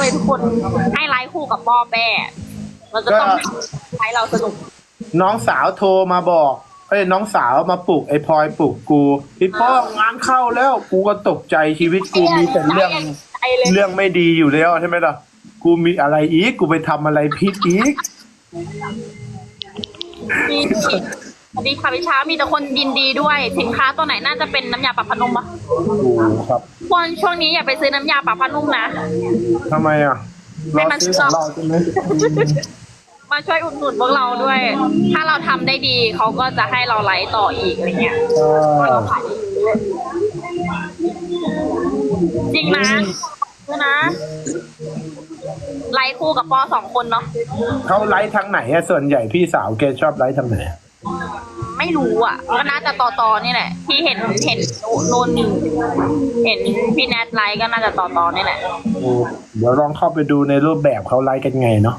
เลยทุกคนให้ไลฟ์คู่กับป้อแป้เราจะต้องก็ให้เราสนุก น้องสาวโทรมาบอกเอ้ยน้องสาวมาปลุกไอ้พลอยปลุกกูพี่ป้องานเข้าแล้วกูก็ตกใจชีวิตกูมีแต่เรื่องไอเลยเรื่องไม่ดีอยู่แล้วใช่ไหมล่ะ กูมีอะไรอีก กูไปทำอะไรผิดอีก มี สวัสดีค่ะพี่ช้ามีแต่คนยินดีด้วย สินค้าตัวไหนน่าจะเป็นน้ำยาปรับผ้านุ่มปะโอ้ครับควรช่วงนี้อย่าไปซื้อน้ำยาปรับผ้านุ่มนะ ทำไมอะให้เรามันซื้อของเราใช่ไหมมาช่วยอุดหนุนพวกเราด้วย ถ้าเราทำได้ดีเขาก็จะให้เราไลฟ์ต่ออีกอะไรเงี้ยเราขายได้เยอะจริงนะคือนะ ไลฟ์คู่กับปอสองคนเนาะ เขาไลฟ์ทางไหนอะส่วนใหญ่พี่สาวแกชอบไลฟ์ทางไหนอะ ไม่รู้อะ ก็น่าจะต่อต่อนี่แหละ ที่เห็นเห็นโน่นหนึ่งเห็นพี่แนทไลฟ์ก็น่าจะต่อต่อนี่แหละโอ้เดี๋ยวลองเข้าไปดูในรูปแบบเขาไลฟ์กันไงเนาะ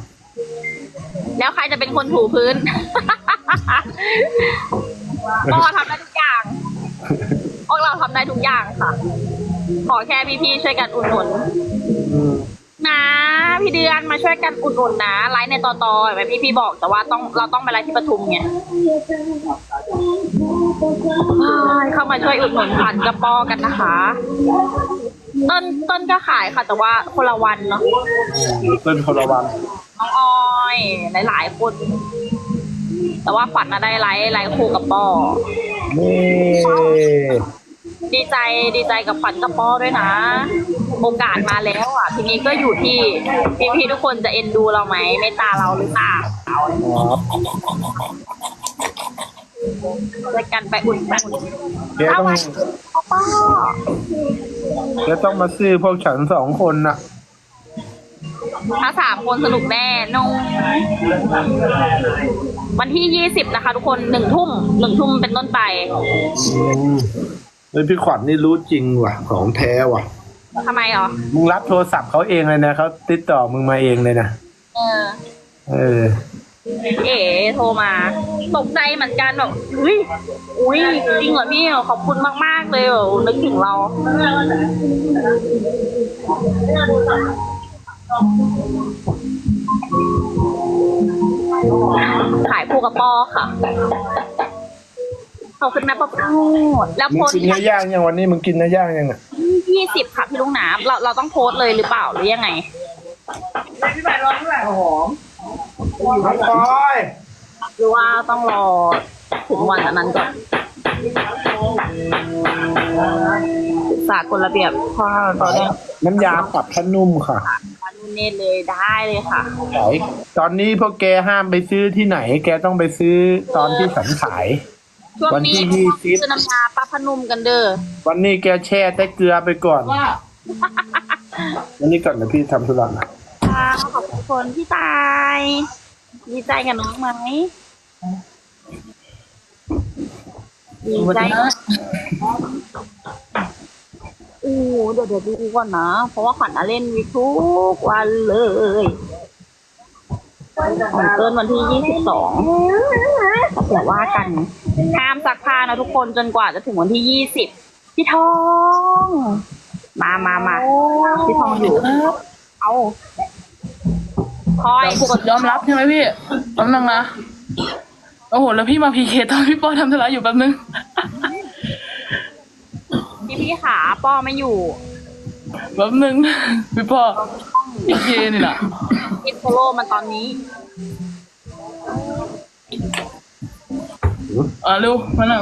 แล้วใครจะเป็นคนถูพื้นปอทำได้ทุกอย่าง พวกเราทำได้ทุกอย่างค่ะ ขอแค่พี่ๆช่วยกันอุดหนุนอืม นะ พี่เดือนมาช่วยกันอุดหนุนนะไลฟ์ในตอตอแบบพี่พี่บอกแต่ว่าต้องเราต้องไปไลฟ์ที่ปทุมไงเฮ้ยเข้ามาช่วยอุดหนุนผ่านกระป๋อกันนะคะ ต้นต้นก็ขายค่ะแต่ว่าคนละวันเนาะเป็นคนละวันน้องออยหลายๆคนแต่ว่าขวัญน่ะได้ไลฟ์ไลฟ์คู่กับป้อนี่ดีใจดีใจกับขวัญกับป้อด้วยนะ โอกาสมาแล้วอะ ทีนี้ก็อยู่ที่พี่พี่ๆทุกคนจะเอ็นดูเราไหมเมตตาเราหรือเปล่าครับช่วยกันไปอุ่นไปอุ่นแกต้องป้อแกต้องมาซื้อพวกฉันสองคนน่ะ ถ้าสามคนสนุกแน่นุ่งวันที่ยี่สิบนะคะ ทุกคนหนึ่งทุ่มหนึ่งทุ่มเป็นต้นไป อืมเฮ้ยพี่ขวัญนี่รู้จริงว่ะ ของแท้ว่ะ ทำไมอ๋อมึงรับโทรศัพท์เขาเองเลยนะเขาติดต่อมึงมาเองเลยนะเออ เออ เอ๋โทรมา ตกใจเหมือนกันแบบอุ้ยอุ้ยจริงเหรอพี่ขอบคุณมากๆเลยแบบนึกถึงเรา ขายคู่กับปอค่ะขอบคุณนะป้าพูดแล้วมึโพงสกินเนื้อย่างยังวันนี้มึงกินเนื้อย่างยังอะ ยี่สิบค่ะพี่ลุงน้ำเราเราต้องโพสต์เลยหรือเปล่าหรือยังไงน้องพลอยหรือว่าต้องรอถึงวันอันนั้นก่อนศึกษากฎระเบียบข้อต่อเนื่องน้ำยาปรับผ้านุ่มค่ะมาดูเนตเลยได้เลยค่ะขายตอนนี้พวกแกห้ามไปซื้อที่ไหน แกต้องไปซื้อตอนที่ฉันขาย ช่วงวันนี้ที่ต้องยี่สิบซื้อน้ำยาปลาพนุ่มกันเด้อวันนี้แกแช่แต่เกลือไปก่อนวันนี้ก่อนนะพี่ทำธุระนะค่ะขอบคุณคนพี่ตาย ดีใจกับน้องไหมดีใจอู้เดี๋ยวเดี๋ยวดูก่อนนะ เพราะว่าขวัญน่ะเล่นวิกทุกวันเลย ของเกินวันที่ยี่สิบสองเดี๋ยวว่ากันห้ามซักผ้านะทุกคนจนกว่าจะถึงวันที่ยี่สิบพี่ทอง มามามาพี่ทองอยู่ เอาคอยกดยอมรับใช่ไหมพี่แป๊บนึงนะโอ้โห แล้วพี่มาพีเคตอนพี่ปอทำธุระอยู่แป๊บนึง พี่พี่ขาป้อไม่อยู่แป๊บนึง พี่ปอ พีเคนี่แหละอินโฟโลมันตอนนี้อะเร็วมานั่ง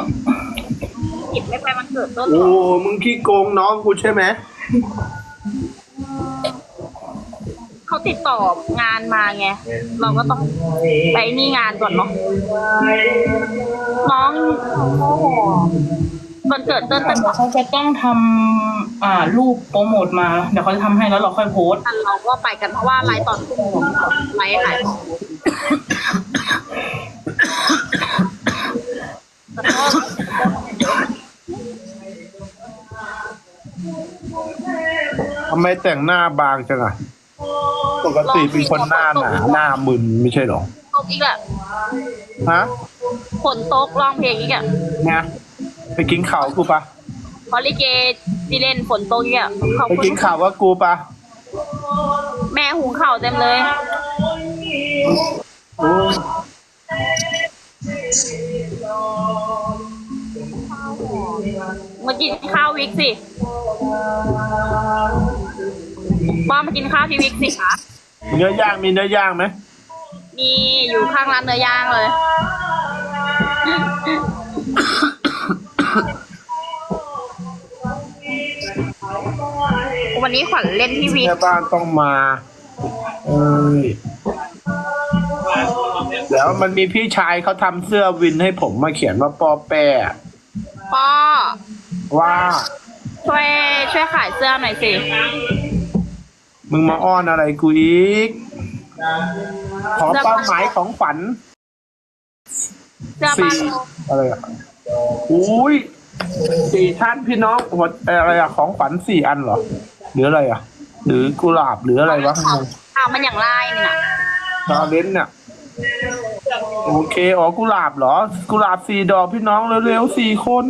หยิบไม่ไปมันเกิดต้นโอ้ มึงขี้โกงน้องกูใช่ไหม เขาติดต่องานมาไง เราก็ต้องไปนี่งานก่อนเนาะน้อง วันเกิดเต้นเป็นเขาจะต้องทำอ่ารูปโปรโมทมา เดี๋ยวเขาจะทำให้แล้วเราค่อยโพสต์กันเราก็ไปกันเพราะว่าไลฟ์ตอนทุ่มไลฟ์ขายของแล้วก็ทำไมแต่งหน้าบางจังอะปกติเป็นคนหน้าหนาหน้ามึนไม่ใช่หรอตกอีกอะฮะฝนตกร้องเพลงอีกอะเนี่ย ไปกินข่าวกูปะพอลิเกดีเล่นฝนตกอีกอะขอบไปคุณกินข่าวว่ากูปะแมม่หุงข้าวเต็มเลย โอ้ยมากินข้าววิกสิป้ามากินข้าวที่วิกสิคะเนื้อย่างมีเนื้อย่างไหมมีอยู่ข้างร้านเนื้อย่างเลย วันนี้ขวัญเล่นที่วิกแม่บ้านต้องมา เอ้ยเดี๋ยวมันมีพี่ชายเขาทำเสื้อวินให้ผมมาเขียนว่าปอแปะป้อว่า ช่วยช่วยขายเสื้อหน่อยสิ มึงมาอ้อนอะไรกูอีก ขอเป้าหมายของฝันเสื้อสี่บ้านเราอะไรอะอุ้ยสี่ท่านพี่น้องหัวอะไรอะของขวัญสี่อันเหรอ หรืออะไรอะ หรือกุหลาบหรืออะไรวะข้างในอ้าวมันอย่างไรนี่นะชาเลนจ์เนี่ยโอเคอ๋อกุหลาบเหรอ กุหลาบสี่ดอกพี่น้องเร็วๆสี่คน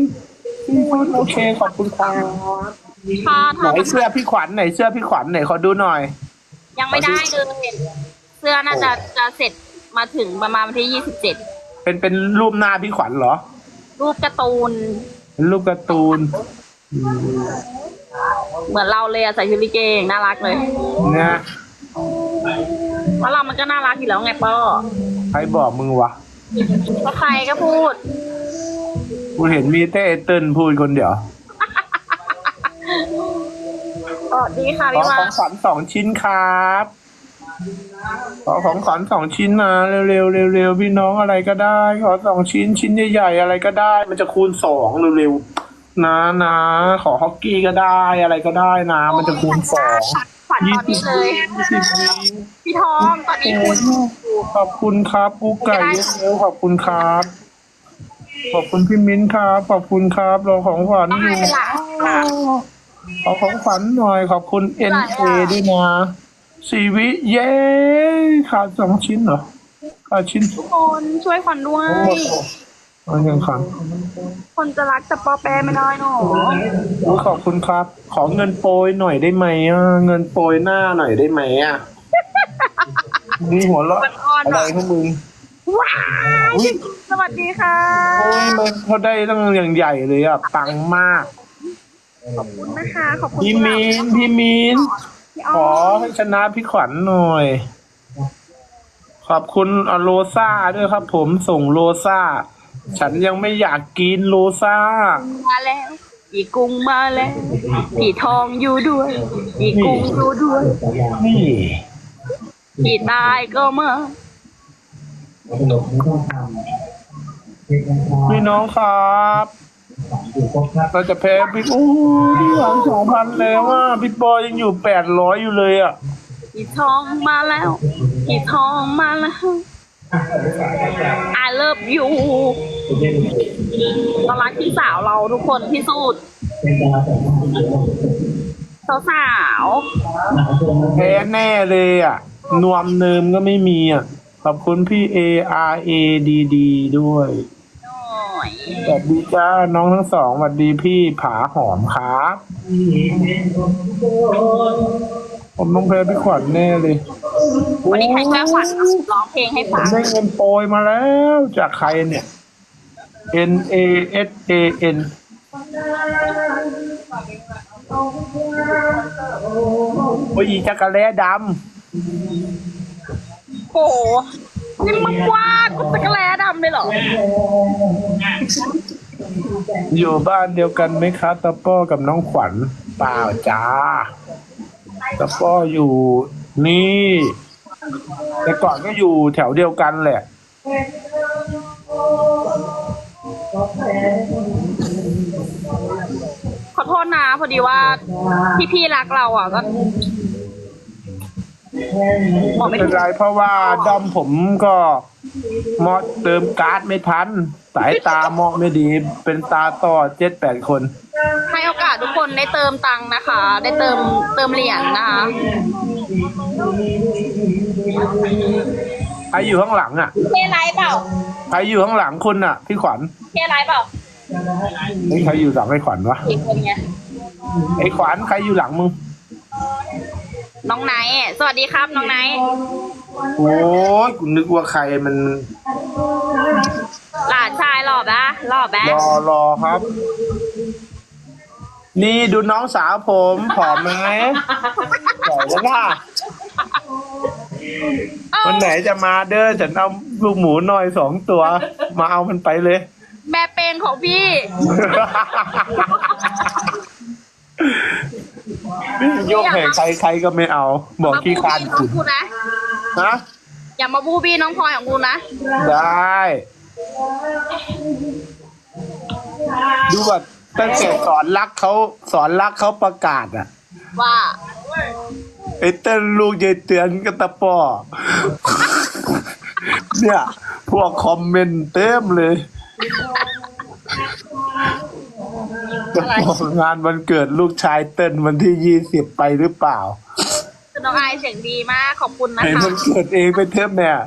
สี่คนโอเคขอบคุณครับถ้าไหนถ้าเสื้อพี่ขวัญไหนเสื้อพี่ขวัญไหนขอดูหน่อย ยังไม่ได้เลยเสื้อน่าจะจะเสร็จมาถึงประมาณวันที่ยี่สิบเจ็ดเป็นเป็นรูปหน้าพี่ขวัญเหรอ รูปการ์ตูนเป็นรูปการ์ตูน เหมือนเราเลยอะใส่ชุดลิเกน่ารักเลยนะเพราะเรามันก็น่ารักอยู่แล้วไงป้อใครบอกมึงวะก็ใครก็พูด กูเห็นมีเต้เติ้ลพูดคนเดียวสวัสดีค่ะขอพี่ขมาองขวัญสองชิ้นครับขอของขวัญสองชิ้นนะเร็วๆเร็วๆพี่น้องอะไรก็ได้ ขอสองชิ้นชิ้นใหญ่ๆอะไรก็ได้ มันจะคูณสองเร็วๆ นะนะ ขอฮอกกี้ก็ได้อะไรก็ได้นะ มันจะคูณสองขวัญตอนนี้เลยสิบวิพี่ทองตอนนี้คุณขอบคุณครับกูไก่เร็วๆขอบคุณครับ ขอบคุณพี่มิ้นครับ ขอบคุณครับรอของขวัญต้องอให้ยู่เป็นหลักค่ะขอของขวัญหน่อย ขอบคุณเอ็นเอด้วยนะสีวิเย้ขาดสองชิ้นเหรอขาดชิ้นทุกคนช่วยขวัญด้วยทั้งหมด เอาอย่างขันคนจะรักแต่ปอแปรไม่ได้หนอโอ้ขอบคุณครับ ขอเงินโปรยหน่อยได้ไหมอะเงินโปรยหน้าหน่อยได้ไหมอะนี่หัวเราะมันอ่อนอะไรอะของมึง ว้ายสวัสดีค่ะโอ้ยมันเขาได้ตั้งอย่างใหญ่เลยอะปังมาก ขอบคุณนะคะ ขอบคุณพี่มีนพี่มีนพี่ขอ้ออให้ชนะพี่ขวัญหน่อย ขอบคุณอโลซ่าด้วยครับผมส่งโลซ่า ฉันยังไม่อยากกินโลซ่า มาแล้ว อีกุ้งมาแล้วพี่ทองอยู่ด้วย อีกุ้งอยู่ด้วยนี่พี่ตายก็มาพี่น้องครับเราจะแพ้พี่โอ้ยหลังสองพันแล้วอะพี่บอยยังอยู่แปดร้อยอยู่เลยอะพี่ทองมาแล้วพี่ทองมาแล้ว I love you เรารักพี่สาวเราทุกคนที่สุดสาวสาวแพ้แน่เลยอะ นวมเนิมก็ไม่มีอะ ขอบคุณพี่ A R A D D ด้วยๆหน่อยสวัสดีจ้าน้องทั้งสองสวัสดีพี่ผาหอมครับ ผมต้องแพ้พี่ขวัญแน่เลยวันนี้ใครช่วยขวัญร้องเพลงให้ผฟัมงได้เงินโปรยมาแล้วจากใครเนี่ย N A S A N โอ้ยอีจักรแล้ดโอ้โหนี่มันกว้างกุตะกะแลดำเลยเหรอำอยู่บ้านเดียวกันไหมครับตะป้อกับน้องขวัญเปล่าจ้า แล้วก็อยู่นี่แต่ก่อนก็อยู่แถวเดียวกันแหละ ขอโทษนะ พอดีว่าพี่ๆรักเราอะก็ บอกไม่ไม่ถูเป็นกไรเพราะว่าดอมผมก็มอเติมการ์ดไม่ทัน สายตามองไม่ดี เป็นตาต่อเจ็ดแปดคน ให้โอกาสทุกคนได้เติมตังค์นะคะ ได้เติมเติมเหรียญนะคะ ใครอยู่ข้างหลังอะ เคไลฟ์เปล่าใครอยู่ข้างหลังคุณอะ พี่ขวัญเคไลฟ์เปล่าเฮ้ยใครอยู่หลังไอ้ขวัญวะอีกคนไงไอ้ขวัญใครอยู่หลังมึง น้องไนท์สวัสดีครับ น้องไนท์โอ้ยกูนึกว่าใครมันหลานชายหล่อปะหล่อแบ๊รอรอครับ นี่ดูน้องสาวผมผอมไหมผอมแล้วล่ะวันไหนจะมาเด้อฉันเอาลูกหมูหน่อยสองตัว มาเอามันไปเลย แม่เป็นของพี่ โยกแห่งใครใครก็ไม่เอา บอกขี้คานน้องขุนกูนะฮะอย่ามาบูบี้น้องพลอยของกูนะ ได้ ดูว่าตั้งแต่สอนรักเขาสอนรักเขาประกาศอะ ว่าไอ้เต้นลูกยายเตือนก็ตะป้อเนี่ย พวกคอมเมนต์เต็มเลย จะบอกงานวันเกิดลูกชายเต้นวันที่ยี่สิบไปหรือเปล่าคือน้องไอายเสียงดีมากขอบคุณนะให้คะมันเกิดเองไปเทปเนี่ย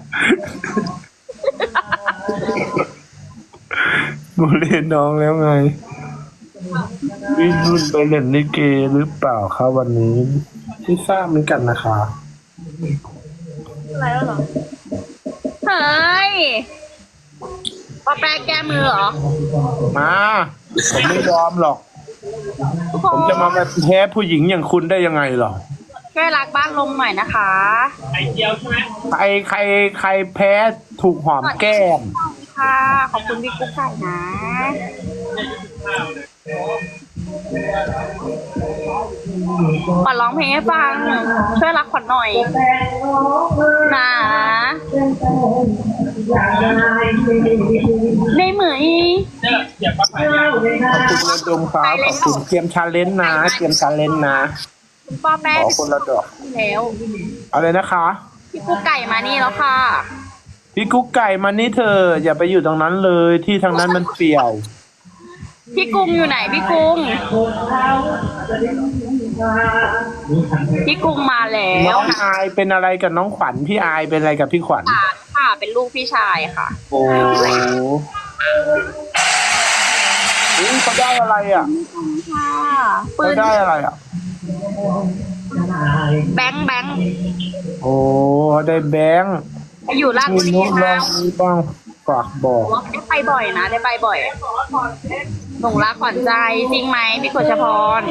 บูเล่นน้องแล้วไงพี่นุ่นไปเล่นลิเกหรือเปล่าครับวันนี้ที่ทราบเหมือนกันนะคะเฮ้ย ปอแปรแก้มือเหรอมา ผมไม่ยอมหรอกผมจะมาแพ้ผู้หญิงอย่างคุณได้ยังไงหรอช่วยรักบ้านลมหน่อยนะคะใครใครใครแพ้ถูกหอมแก้ม ค่ะ ขอบคุณพี่กุ๊กไก่นะขวั ญร้องเพลงให้ฟัง ช่วยรักขวัญหน่อยนะในเหมยขอบคุณเงินดมครับขอบคุณเกมชาเลนจ์นะเกมชาเลนจ์นะคุณป้าแป้ขอคนละดอกแล้วเอาเลยนะคะ พี่กุ๊กไก่มานี่แล้วค่ะ พี่กุ๊กไก่มานี่เธอ อย่าไปอยู่ตรงนั้นเลยที่ทางนั้นมันเปลี่ยว พี่กุ้งอยู่ไหนพี่กุ้ง พี่กุ้งมาแล้น้วองอายเป็นอะไรกับน้องขวัญพี่อายเป็นอะไรกับพี่ขวัญ ค่ะค่ะเป็นลูกพี่ชายค่ะ โอ้โหอุ๊ยเขาได้อะไรอะค่ะปืเขานได้อะไรอะ แบงค์แบงค์โอ้ได้แบงค์อยู่ราชบุมีรีนุลนะองมีบ้างฝากบอกได้ไปบ่อยนะได้ไปบ่อย หลงรักขวัญใจจริงไหมพี่กฤษพร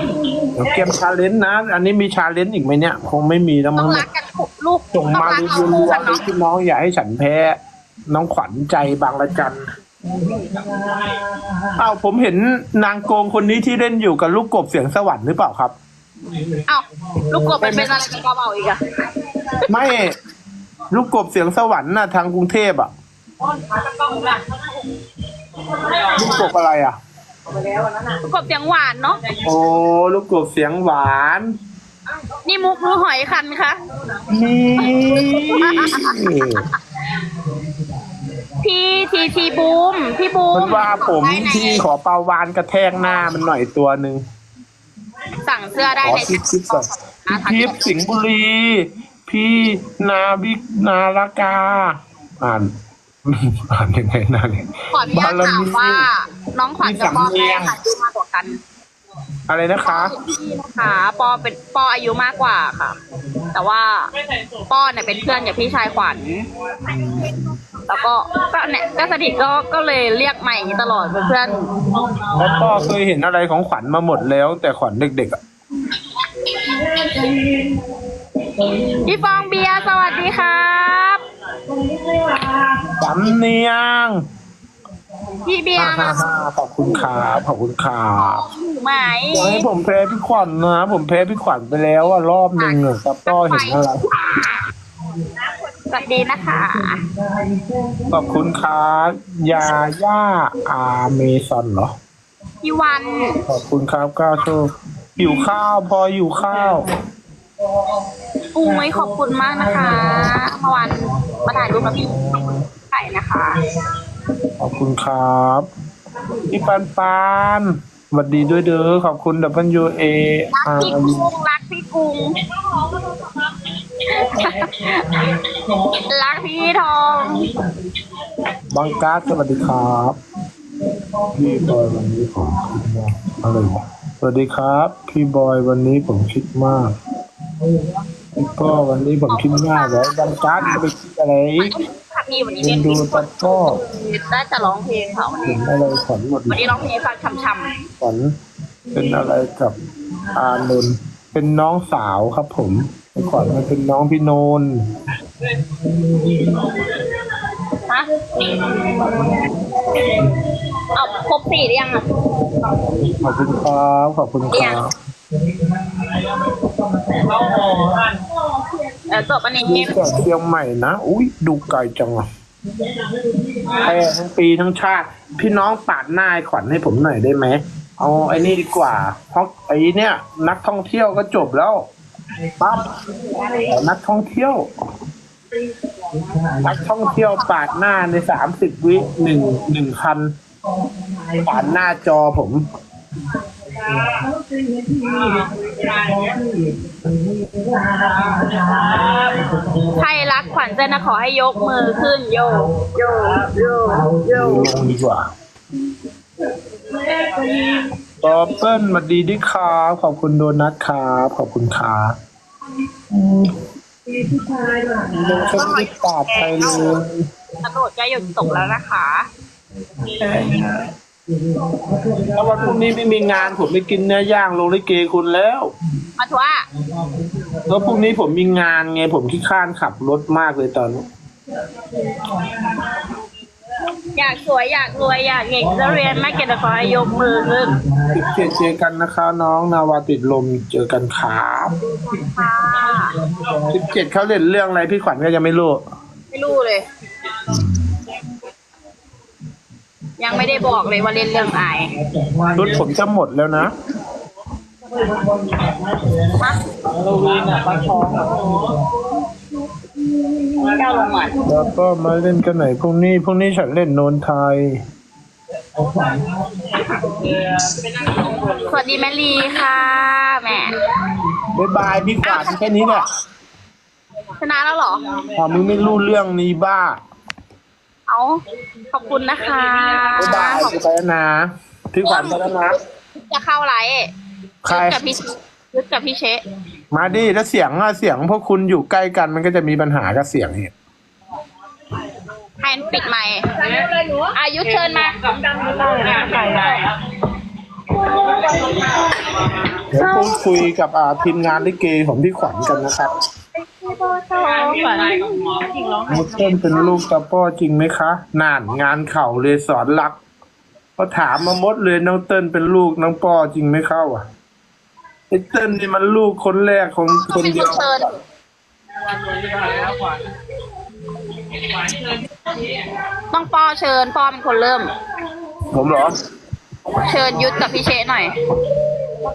เดี๋ยวเกมชาเลนจ์นะ อันนี้มีชาเลนจ์อีกไหมเนี่ย คงไม่มีแล้วต้มั้องงเนี่รัยกกันลูกส่งมาต้องรักรีเราวิวคู่รักัวนเนาะที่น้องอยากให้ฉันแพ้ น้องขวัญใจบางระจันอ้าวผมเห็นนางโกงคนนี้ที่เล่นอยู่กับลูกกบเสียงสวรรค์หรือเปล่าครับ เอ้าลูกกบมันเป็นอะไรกับกระเป๋าอีกอะไม่ ลูกกบเสียงสวรรค์น่ะทางกรุงเทพอะลูกกบอะไรอะ ลูกกบเสียงหวานเนาะ โอ้ลูกกบเสียงหวาน นี่มุกรู้หอยคันคะ นี่ พี่ทีทีบูม พี่บูมมันว่าผมได้ไหนที่ขอปลาวานกระแทกหน้ามันหน่อยตัวหนึ่งสั่งเสื้อได้ขอในทิปทิปก่อนพี่ทิปสิงห์บุรี พี่นาวิกนาลากา อ่าน อ่านยังไงนะเนี่ย ขออนุญาตถามว่า น้องขวัญกับปอมีแม่สำเนียง ค่ะอายุมากกว่ากันอะไรนะคะ พี่นะคะปอเป็นปออายุมากกว่าค่ะ แต่ว่าปอเนี่ยเป็นเพื่อนกับพี่ชายขวัญแล้วก็ก็เนี่ยก็สนิทก็ก็เลยเรียกใหม่อย่างนี้ตลอดเป็นเพื่อนแล้วก็เคยเห็นอะไรของขวัญมาหมดแล้ว แต่ขวัญเด็กๆอะ พี่ฟองเบียร์สวัสดีครับสำเนียงพี่เบียร์ฮ่าฮ่าขอบคุณครับขอบคุณครับอยู่ไหมอยากให้ผมแพ้พี่ขวัญนะ ผมแพ้พี่ขวัญไปแล้วอะรอบหนึ่งอะครับก็เห็นอะไรสวัสดีนะคะ ขอบคุณครับยาย่าอาเมซอนเหรอพี่วัน ขอบคุณครับก้าวโชคหิวข้าวพอหิวข้าว อุ้ยขอบคุณมากนะคะเมื่อวานมาถ่ายรูปกับพี่ไข่นะคะ ขอบคุณครับพี่ปันปันสวัสดีด้วยเด้อขอบคุณดับเบิลยูเอรักอาพี่กุ้งรักพี่กุ้งรักพี่ทองบังการ์ดสวัสดีครับพี่บอยวันนี้ผมคิดมากอะไรวะสวัสดีครับ พี่บอยวันนี้ผมคิดมาก ก็วันนี้ผมคิดว่าเดี๋ยววันจันทร์จะไปคิดอะไรอีกค่ะพี่วันนี้เรีเรียยนนดูตัดก็ได้แต่ร้องเพลงค่ะวันเห็นี้นอะไรขวัญหมดเลวันยนี้ร้องเพลงให้ฟังช่ำขวัญเป็นอะไรกับอานนท์เป็นน้องสาวครับ ผมขวัญมันเป็นน้องพี่โนนๆฮะเอาครบสี่หรือยังอะขอบคุณครับขอบคุณครับ เออจบอันนี้ดูจากเชียงใหม่นะ อุ้ยดูไกลจังอะแพ้ทั้งปีทั้งชาติ พี่น้องปาดหน้าไอ้ขวัญให้ผมหน่อยได้ไหม เอาไอ้นี่ดีกว่าเพราะไอ้เนี่ย นักท่องเที่ยวก็จบแล้วปั๊บแต่นักท่องเที่ยว นักท่องเที่ยวปาดหน้าในสามสิบวิหนึ่งหนึ่งคันปาดหน้าจอผม ใครรักขวัญเจนนะขอให้ยกมือขึ้นโยโยโยโยดีกว่าตอเปิ้ลมาดีดิครับขอบคุณโดนัทครับขอบคุณครับลงชมที่ปาดไปเลยกระโดดใกล้หยุดตกแล้วนะคะ แล้ววันพรุ่งนี้ไม่มีงานผมไปกินเนื้อย่างลงลิเกคุณแล้วมาทัวร์แล้วพรุ่งนี้ผมมีงานไงผมขี้ข้านขับรถมากเลยตอนนี้ อยากสวยอยากรวยอยากเก่งจะเรียนไม่เก่งแต่ขอให้ยกมือขึ้นสิบเจ็ดเจอกันนะคะน้องนาวาติดลมเจอกันครับค่ะสิบเจ็ดเขาเล่นเรื่องอะไรพี่ขวัญก็ยังไม่รู้ ไม่รู้เลย ยังไม่ได้บอกเลยว่าเล่นเรื่องไหนรถผมจะหมดแล้วนะฮะเก้าลงมาแล้วก็มาเล่นกันไหนพรุ่งนี้พรุ่งนี้ฉันเล่นโนนไทย สวัสดีแมลีค่ะแหม่บ๊ายบายพี่ขวัญแค่นี้แหละชนะแล้วเหรอพอมึงไม่รู้เรื่องนี้บ้า เอาขอบคุณนะคะบ๊ายบายขอบไปแล้วนะพี่ขวัญไปแล้วนะจะเข้าไลฟ์ใครยึดกับพี่ยึดกับพี่เชะมาดิถ้าเสียงอะเสียงพวกคุณอยู่ใกล้กันมันก็จะมีปัญหากับเสียงเนี่ยให้ปิดไมค์อายุเชิญมาเดี๋ยวพูดคุยกับอ่าทีมงานลิเกของพี่ขวัญกันนะครับ น้องเต้นเป็นลูกตาป้อจริงไหมคะนานงานเข่าเลยสอนรักก็ถามมามดเลยน้องเต้นเป็นลูกน้องป้อจริงไหมเข้าอะไอ้เต้นนี่มันลูกคนแรกของคนเป็นเดีคยนวเชิญต้องปอเชิญปอเป็นคนเริ่ม ผมเหรอ เชิญยุทธกับพี่เชะหน่อย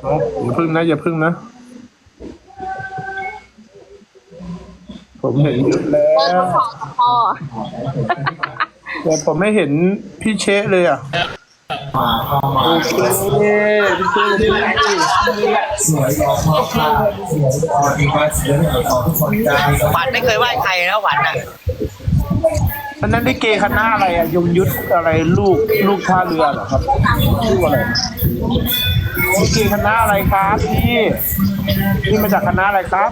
อ๋ออย่าพึ่งนะอย่าพึ่งนะ ผมเห็นยุดแล้เออวขอปอแต่ผมไม่เห็นพี่เชะเลยอะโอเคพี่เชะพี่สวยออกมาค่ะสวยออกอีกว่าเสียงของทุกคนได้หวันไม่เคยไหว้ใครนะหวันอะอันนั้นลิเกคณะอะไรอะยงยุทธอะไรลูกลูกท่าเรือเหรอครับชื่ออะไรลิเกคณะอะไรครับพี่พี่มาจากคณะอะไรครับ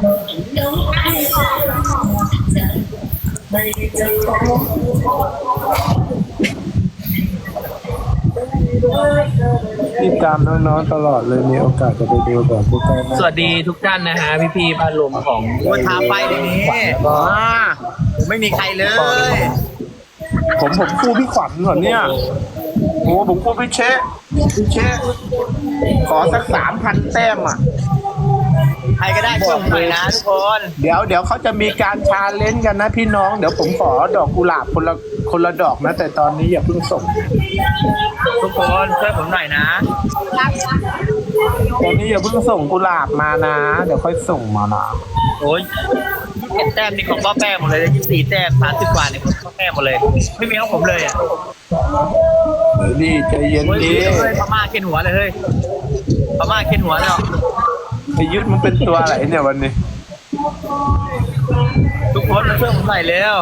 ติดตามน้องๆตลอดเลยมีโอกาสจะไปดูแบบใกล้ๆนะสวัสดีทุกท่านนะฮะพี่พี่ๆบ้านลมของวัฒาไปเดี๋ยวนี้อ่าผมไม่มีใครเลย ผมผมคู่พี่ขวัญเหรอเนี่ยโอ้ผมคู่พี่เชะพี่เชะขอสักสามพันแต้มอะใค รก็ได้ช่วยผมหน่อยนะทุกคนเดี๋ยวเดี๋ยวเขาจะมีการชาเลนจ์กันนะพี่น้อง เดี๋ยวผมขอดอกกุหลาบคนละคนละดอกนะ แต่ตอนนี้อย่าเพิ่งส่ง ทุกคนช่วยผมหน่อยนะ ตอนนี้อย่าเพิ่งส่งกุหลาบมานะ เดี๋ยวค่อยส่งมานะโอ้ยเจ็ดแต้มนี่ของป้าแป้หมดเลยยี่สี่แต้มสามสิบกว่าเนี่ยของป้าแป้หมดเลย ไม่มีของผมเลยอะเดี๋ยวดิใจเย็นโอ้ยดิเฮ้ยพม่าเข็นหัวเลยเฮ้ยพม่าเข็นหัวเลยเหรอ ไอ้ยุทธมันเป็นตัวอะไรเนี่ยวันนี้ ทุกคนมาช่วยผมหน่อยเร็ว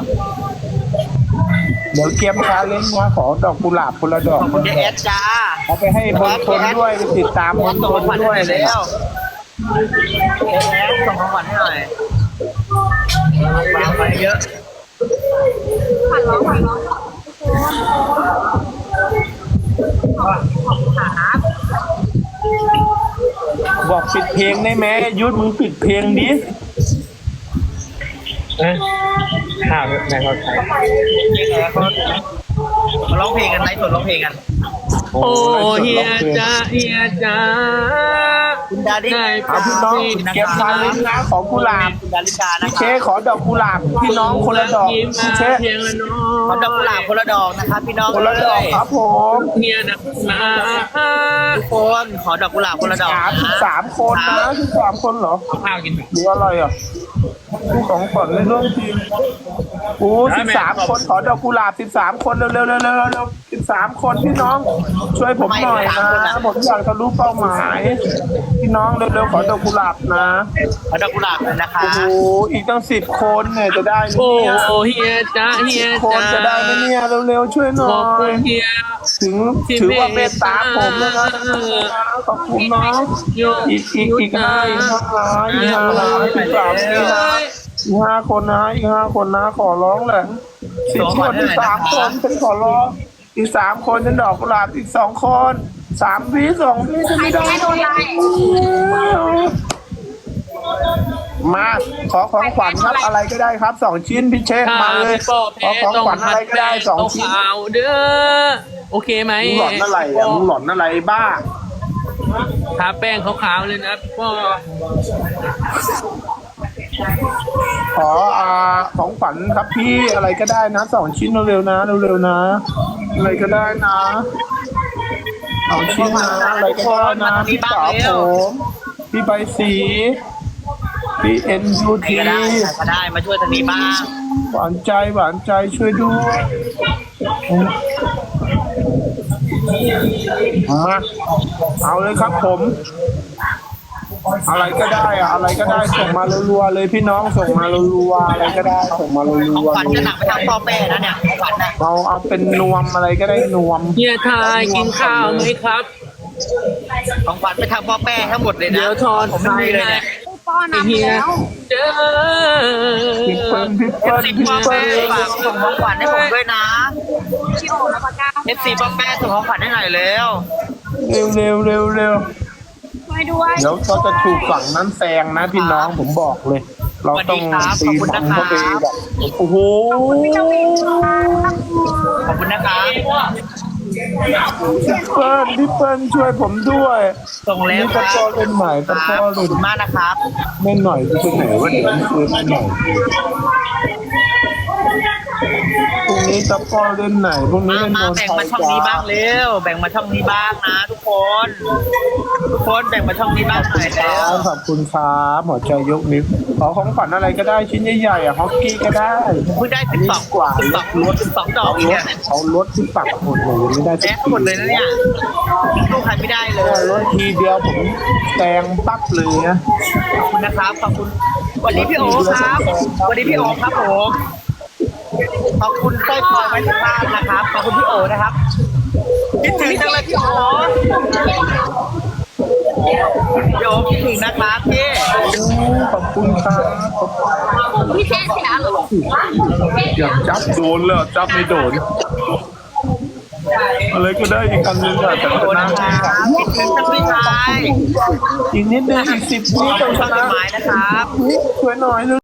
เดี๋ยวเกมชาเลนจ์นะขอดอกกุหลาบคนละดอกขอบคุณเจแอดจ้าเอาไปให้บนคนด้วยไปติดตามบนส่งคขอนงขวัญให้ด้หวยน่อยเลยเร็วเจแอดส่งของขวัญให้หน่อยเยอะผ่านร้องผ่านร้องบ บอกปิดเพลงได้ไหมยุทธมึงปิดเพลงดิข้าวในเขาใช้มาร้องเพลงกันไลฟ์สดร้องเพลงกัน โอ้เฮียจ้าเฮียจ้า คุณดาดิได้เอาพี่น้องเก็บทานเลยนะของกุหลาบคุณดาริกานะพี่คเชรับขอดอกกุหลาบพี่น้องคนละดอกยิ้มพี่มาเชเพียงละน้อขอดอกกุหลาบคนละดอกนะครับพี่น้องคนละดอกครับผมเฮียนะมาทุกคนขอดอกกุหลาบคนละดอกสามนะสามคนนะสิบสามคนเหรอข้าวกินหรืออะไรอะผู้ ของขวัญในร่วมทีมโอ้สิบสามคนขอดอกกุหลาบสิบสามคนเร็วเร็วเร็วเร็วเร็วสิบสามคนพี่น้อง ช่วยผมหน่อยนะผมอยากจะรู้เป้าหมายพี่น้องเร็วเร็วขอดอกกุหลาบนะขอดอกกุหลาบเลยนะครัโอ้บโหอีกตั้งสิบคนเนี่ยจะได้ไหมโอ้เนี่ยเฮียจ้าเฮียคนจ้าจะได้ไหมเนี่ยเร็วๆช่วยหน่ขออบคุยณเฮีย ถึงถือว่าเมตตาผมเลยนะขอบคุณนะโยอีกอีกอีกห้าอีกห้าอีกห้าอีกสามอีกห้าอีกห้าคนนะอีกห้าคนนะขอร้องแหละสิบคนอีกสามคนฉันขอร้องอีกสามคนฉันดอกกุหลาบอีกสองคนสามวิสองวิฉันใครไม่ได้แพ้โดนไล่ มาขอของขวัญครับอะไรก็ได้ครับสองชิ้นพี่เชษมาเลยป้อขอแพ้ของต้องขวัญอะไรก็ได้สองชิ้นขาวเด้อโอเคไหมมึงหลอนอะไรอะมึงหลอนอะไรบ้าทาแป้งขาวๆเลยนะป้อขออ่าของขวัญครับพี่อะไรก็ได้นะสองชิ้นเร็วๆนะเร็วๆนะ อะไรก็ได้นะสองชิ้นนะอะไรก็ได้นะพี่สาวผมพี่ใบสี พี่เอ็นยูใครทีก็ได้ใครก็ได้มาช่วยทางนี้บ้าง หวานใจหวานใจช่วยด้วยมาเอาเลยครับผม อะไรก็ได้อะอะไรก็ได้ส่งมารัวๆเลยพี่น้องส่งมารัวๆอะไรก็ได้ส่งมารัของวขวัญจะหนักไปทางพ่อแม่นะเนี่ยของขวัญน่ะๆเราเอาเป็นนวมอะไรก็ได้นวม เฮียทายกินข้าวไหมครับ ของขวัญไปทางพ่อแม่ทั้งหมดเลยนะเดี๋ยวทอนผมไม่มีเลยเนี่ย ป้อนน้ำเฮียแล้วเจอพี่เปิ้ลพี่เอเปิ้ฟลซีพี่พ่อเปิ้แม่ลฝากส่งของขวัญให้ผมด้วยนะพี่โอแล้วปากกาเอฟซีพ่อแม่ส่งของขวัญให้หน่อยเร็วเร็วเร็วเร็วเร็วช่วยด้วยเดี๋ยวเขาจะถูกฝั่งนั้นแซงนะพี่น้องผมบอกเลย เราต้องตีบังเข้าไปแบบโอ้โหขอบคุณนะครับ พี่เปิ้ลพี่เปิ้ลช่วยผมด้วยส่งแล้วนี่คตะรับกอเล่นใหม่คตะกรัอบขอบเล่นคุณมากนะครับแม่หน่อยจะไปไหนวะเดี๋ยวนี้เล่นหน่อยพรุ่ง นี้ตะกอเล่นไหนพรุ่งนี้มาเล่นมาโนนแบ่งไทมายช่องนี้บ้างเร็ว แบ่งมาช่องนี้บ้างนะ ทุกคน ทุกคนแบ่งมาช่องนี้บ้างหน่อยคเร็รัวบขอบคุณครับหัวใจยกนิ้วขอของขวัญอะไรก็ได้ชิ้นใหญ่ๆอะฮอกกี้ก็ได้เพิ่งได้สิบสองกว่าสิบสองรถสิบสองดอกเอารเนี่ถยเอารถที่ปักหมดเลยยังไม่ได้สัแพ้กทีหมดเลยนะเนี่ยลูกใครไม่ได้เลยรถทีเดียวผมแซงปั๊บเลยนะ ขอบคุณนะครับขอบคุณสวัสดีพี่โอครับสวัสดีพี่โอครับผม ขอบคุณต้อยพลอยไว้ทุกท่านนะครับ ขอบคุณพี่โอนะครับคิดถึงจังเลยพี่โอพี่โอคิดถึงนะครับพี่ขอบคุณครับพี่เชษเสียหรออยากจับโดนเลยจับไม่โดนอะไรก็ได้อีกอันหนึงอะแต่พี่โอชนะนะครับคิดถึงจังพี่ชายอีกนิดนึงอีกสิบวิขอบต้องคุณชช่องจนะดหมายนะครับช่วยหน่อย